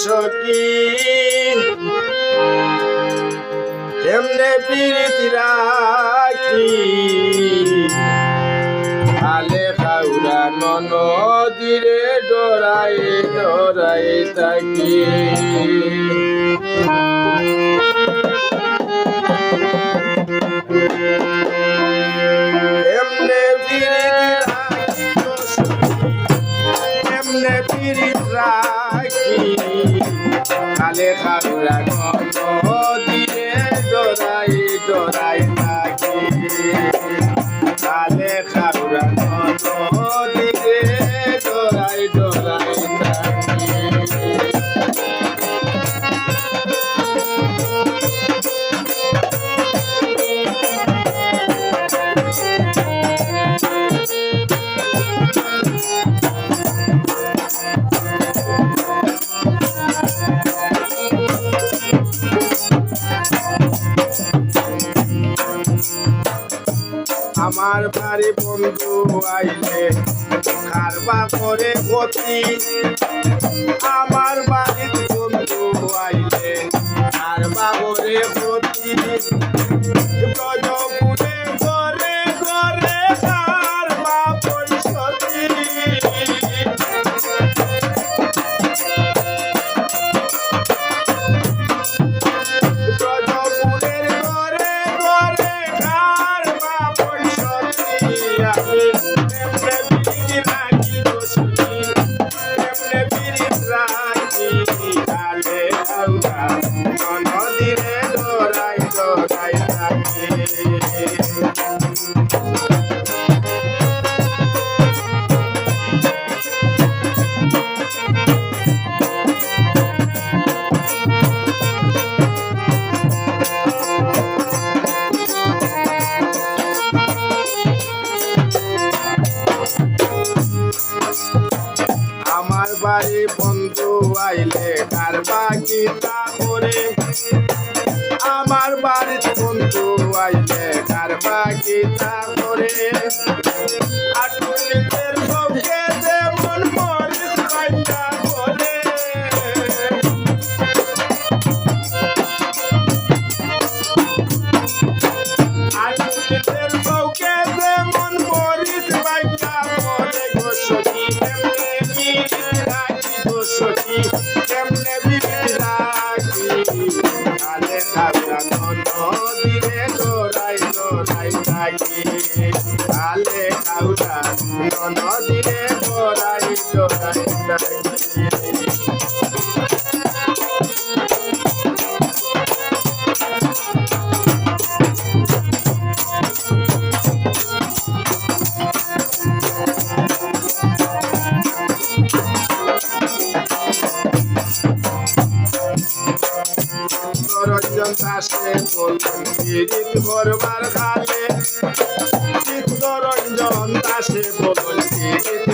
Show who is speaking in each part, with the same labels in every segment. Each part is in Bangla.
Speaker 1: সখী। কেমনে প্রীতি রাখি? আলে খাউরা নদীরে ডরাই ডরাই থাকি। কালে খাগুরা নদীরে আমার বাড়ি বন্ধু আইলে কারবা করে গতি আমার বাড়ির 对。বাড়ি বন্ধু আইলে কার বাকি তা করে? আমার বাড়ির বন্ধু আইলে কার বাকি করে সখী কেমনে বিড়ি রাখি কালে কাবরা নদীরে ডোরাই ডোরাই থাকি কালে কাউরা নদীরে ডোরাই ডোরাই থাকি রঞ্জন আসে বললেন গিরিত ভরবার খালে চিত্তরঞ্জন দাসে বললেন গিরিত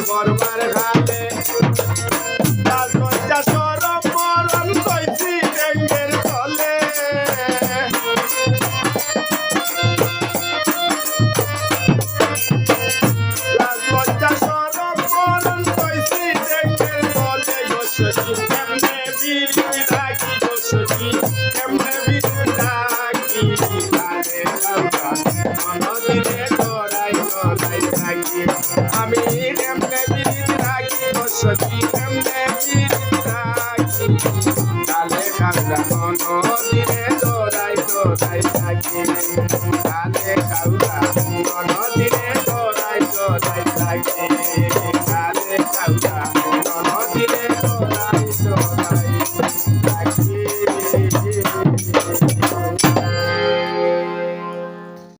Speaker 1: সত্যি কামে থাকি কালে কামলা মনদিরে দরাই দরাই থাকি কালে কাউলা মনদিরে দরাই দরাই থাকি কালে কাউলা মনদিরে দরাই